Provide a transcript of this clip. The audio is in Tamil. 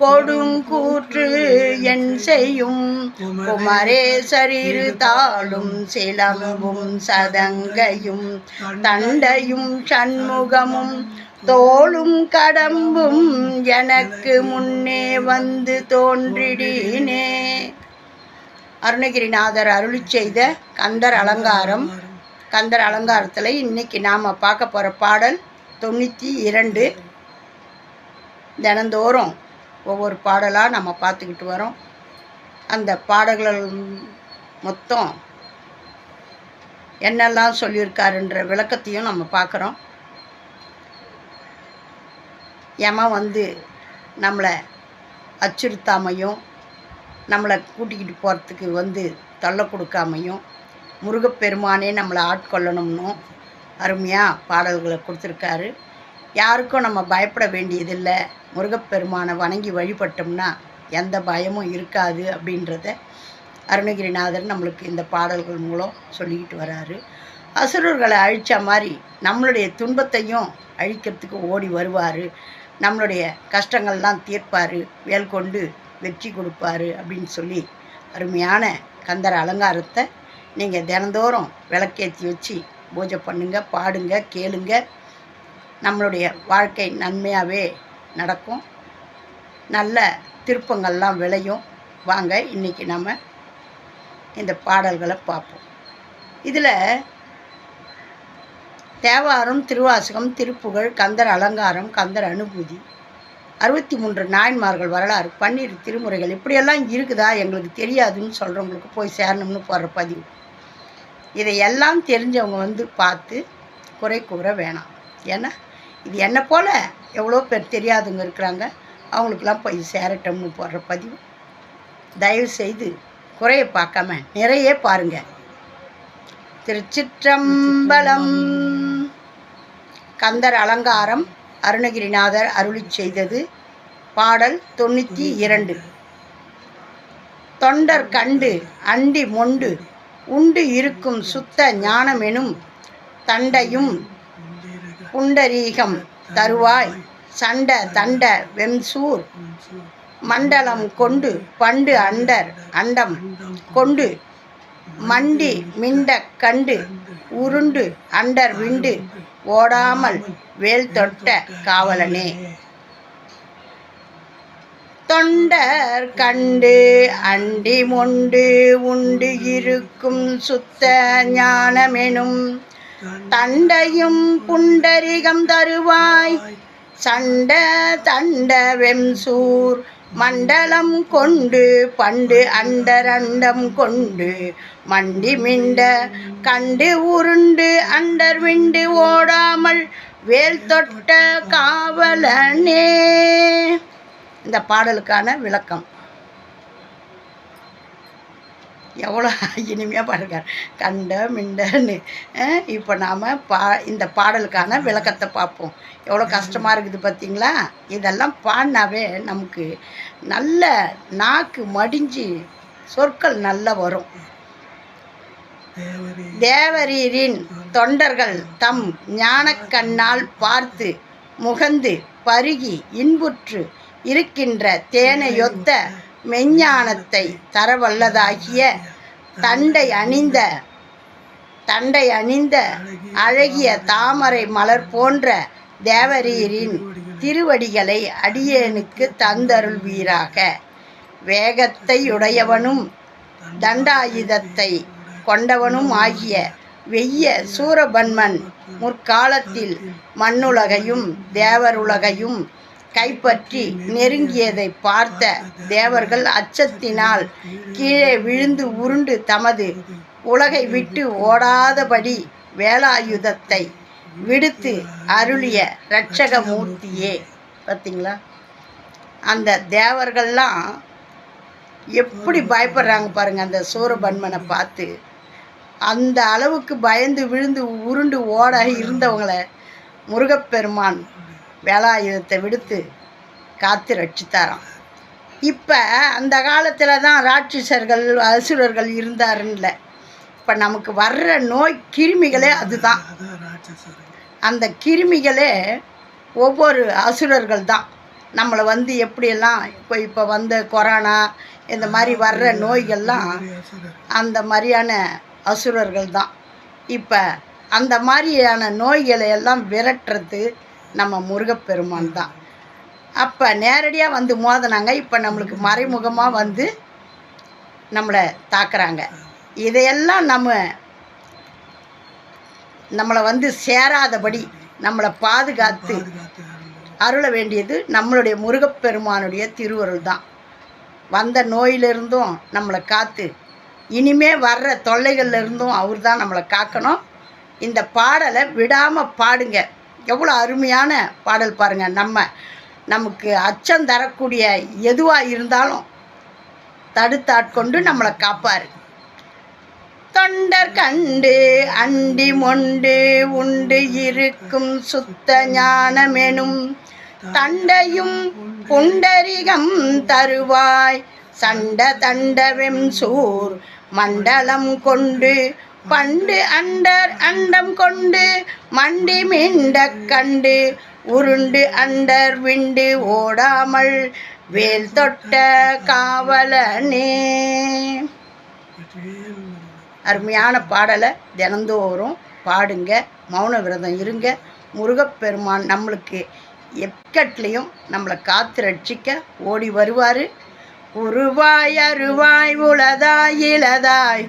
கொடுங்கூற்று என் செய்யும். குமரேசரிரு தாளும் சிலம்பும் சதங்கையும் தண்டையும் சண்முகமும் தோளும் கடம்பும் எனக்கு முன்னே வந்து தோன்றிடினே. அருணகிரிநாதர் அருளி செய்த கந்தர் அலங்காரம். கந்தர் அலங்காரத்தில் இன்னைக்கு நாம் பார்க்க போகிற பாடல் தொண்ணூற்றி இரண்டு. தினந்தோறும் ஒவ்வொரு பாடலாக நம்ம பார்த்துக்கிட்டு வரோம். அந்த பாடல்கள் மொத்தம் என்னெல்லாம் சொல்லியிருக்காருன்ற விளக்கத்தையும் நம்ம பார்க்குறோம். யம வந்து நம்மளை அச்சுறுத்தாமையும் நம்மளை கூட்டிக்கிட்டு போகிறதுக்கு வந்து தொல்லை கொடுக்காமையும் முருகப்பெருமானே நம்மளை ஆட்கொள்ளணும்னும் அருமையாக பாடல்களை கொடுத்துருக்காரு. யாருக்கும் நம்ம பயப்பட வேண்டியதில்லை. முருகப்பெருமானை வணங்கி வழிபட்டோம்னா எந்த பயமும் இருக்காது அப்படின்றத அருணகிரிநாதர் நம்மளுக்கு இந்த பாடல்கள் மூலம் சொல்லிக்கிட்டு வராரு. அசுரர்களை அழித்த மாதிரி நம்மளுடைய துன்பத்தையும் அழிக்கிறதுக்கு ஓடி வருவார். நம்மளுடைய கஷ்டங்கள்லாம் தீர்ப்பார். வேல் கொண்டு வெற்றி கொடுப்பாரு அப்படின்னு சொல்லி அருமையான கந்தர் அலங்காரத்தை நீங்கள் தினந்தோறும் விளக்கேற்றி வச்சு பூஜை பண்ணுங்க பாடுங்க கேளுங்கள் நம்மளுடைய வாழ்க்கை நன்மையாகவே நடக்கும். நல்ல திருப்பங்கள்லாம் விளையும். வாங்க இன்றைக்கி நம்ம இந்த பாடல்களை பார்ப்போம். இதில் தேவாரம் திருவாசகம் திருப்புகழ் கந்தர் அலங்காரம் கந்தர் அனுபூதி அறுபத்தி மூன்று நாயன்மார்கள் வரலாறு பன்னீர் திருமுறைகள் இப்படியெல்லாம் இருக்குதா? எங்களுக்கு தெரியாதுன்னு சொல்கிறவங்களுக்கு போய் சேரணும்னு போடுற பதிவு. இதையெல்லாம் தெரிஞ்சவங்க வந்து பார்த்து குறை கூற வேணாம். ஏன்னா இது என்னை போல்? எவ்வளோ பேர் தெரியாதவங்க இருக்கிறாங்க. அவங்களுக்கெல்லாம் போய் சேரட்டம்னு போடுற பதிவு. தயவு செய்து குறையை பார்க்காம நிறைய பாருங்க. திருச்சிற்றம்பலம். கந்தர் அலங்காரம் அருணகிரிநாதர் அருளி செய்தது பாடல் தொண்ணூற்றி இரண்டு. தொண்டர் கண்டு அண்டி மொண்டு உண்டு இருக்கும் சுத்த ஞானமெனும் தண்டையும் புண்டரீகம் தருவாய். சண்ட தண்ட வெம்சூர். மண்டலம் கொண்டு பண்டு அண்டர் அண்டம் கொண்டு மண்டி மிண்ட கண்டு உருண்டு அண்டர் விண்டு ஓடாமல் வேல் தொட்ட காவலனே. தொண்டர் கண்டு அண்டி மொண்டு உண்டு இருக்கும் சுத்த ஞானமெனும் தண்டையும் புண்டரிகம் தருவாய். சண்ட தண்ட வெம்சூர். மண்டலம் கொண்டு பண்டு அண்டரண்டம் கொண்டு மண்டி மிண்ட கண்டு உருண்டு அண்டர் விண்டு ஓடாமல் வேல் தொட்ட காவலனே. இந்த பாடலுக்கான விளக்கம். எவ்வளோ இனிமையாக பாடுறார் கண்ட மிண்டன்னு. இப்போ நாம் பா இந்த பாடலுக்கான விளக்கத்தை பார்ப்போம். எவ்வளோ கஷ்டமாக இருக்குது பார்த்தீங்களா இதெல்லாம் பாடினாவே நமக்கு நல்ல நாக்கு மடிஞ்சு சொற்கள் நல்லா வரும். தேவரீரின் தொண்டர்கள் தம் ஞானக்கண்ணால் பார்த்து முகந்து பருகி இன்புற்று இருக்கின்ற தேனையொத்த மெஞ்ஞானத்தை தரவல்லதாகிய தண்டை அணிந்த தண்டை அணிந்த அழகிய தாமரை மலர் போன்ற தேவரீரின் திருவடிகளை அடியேனுக்கு தந்தருள்வீராக. வேகத்தை உடையவனும் தண்டாயுதத்தை கொண்டவனும் ஆகிய வெய்ய சூரபன்மன் முற்காலத்தில் மண்ணுலகையும் தேவருலகையும் கைப்பற்றி நெருங்கியதை பார்த்த தேவர்கள் அச்சத்தினால் கீழே விழுந்து உருண்டு தமது உலகை விட்டு ஓடாதபடி வேலாயுதத்தை விடுத்து அருளிய இரட்சகமூர்த்தியே பார்த்தீங்களா அந்த தேவர்கள்லாம் எப்படி பயப்படுறாங்க பாருங்கள் அந்த சூரபன்மனை பார்த்து. அந்த அளவுக்கு பயந்து விழுந்து உருண்டு ஓட இருந்தவங்கள முருகப்பெருமான் வேலாயுதத்தை விடுத்து காத்து ரட்சித்தாராம். இப்போ அந்த காலத்தில் தான் ராட்சசர்கள் அசுரர்கள் இருந்தாருன்ல. இப்போ நமக்கு வர்ற நோய் கிருமிகளே அதுதான். அந்த கிருமிகளே ஒவ்வொரு அசுரர்கள் தான். நம்மளை வந்து எப்படியெல்லாம் இப்போ இப்போ வந்த கொரோனா இந்த மாதிரி வர்ற நோய்கள்லாம் அந்த மாதிரியான அசுரர்கள் தான். இப்போ அந்த மாதிரியான நோய்களை எல்லாம் விரட்டுறது நம்ம முருகப்பெருமான் தான். அப்போ நேரடியாக வந்து மோதினாங்க. இப்போ நம்மளுக்கு மறைமுகமாக வந்து நம்மளை தாக்குறாங்க. இதையெல்லாம் நம்ம நம்மளை வந்து சேராதபடி நம்மளை பாதுகாத்து அருள வேண்டியது நம்மளுடைய முருகப்பெருமானுடைய திருவருள் தான். வந்த நோயிலிருந்தும் நம்மளை காத்து இனிமே வர்ற தொல்லைகள்லேருந்தும் அவர் தான் நம்மளை காக்கணும். இந்த பாடலை விடாமல் பாடுங்க. எவ்வளோ அருமையான பாடல் பாருங்க. நம்ம நமக்கு அச்சம் தரக்கூடிய எதுவாக இருந்தாலும் தடுத்தாட்கொண்டு நம்மளை காப்பார். தொண்டர் கண்டு அண்டி மொண்டு உண்டு இருக்கும் சுத்த ஞானமெனும் தண்டையும் புண்டரிகம் தருவாய். சண்ட தண்டவெம் சூர் மண்டலம் கொண்டு பண்டு அண்டர் அண்டம் கொண்டு மண்டி மிண்ட கண்டு உருண்டு அண்டர் விண்டு ஓடாமல் வேல் தொட்ட காவலனே. அருமையான பாடலை தினந்தோறும் பாடுங்க மௌன விரதம் இருங்க. முருகப்பெருமான் நம்மளுக்கு எக்கட்லேயும் நம்மளை காத்து ரட்சிக்க ஓடி வருவார். உருவாய் அருவாய் உளதாய் இளதாய்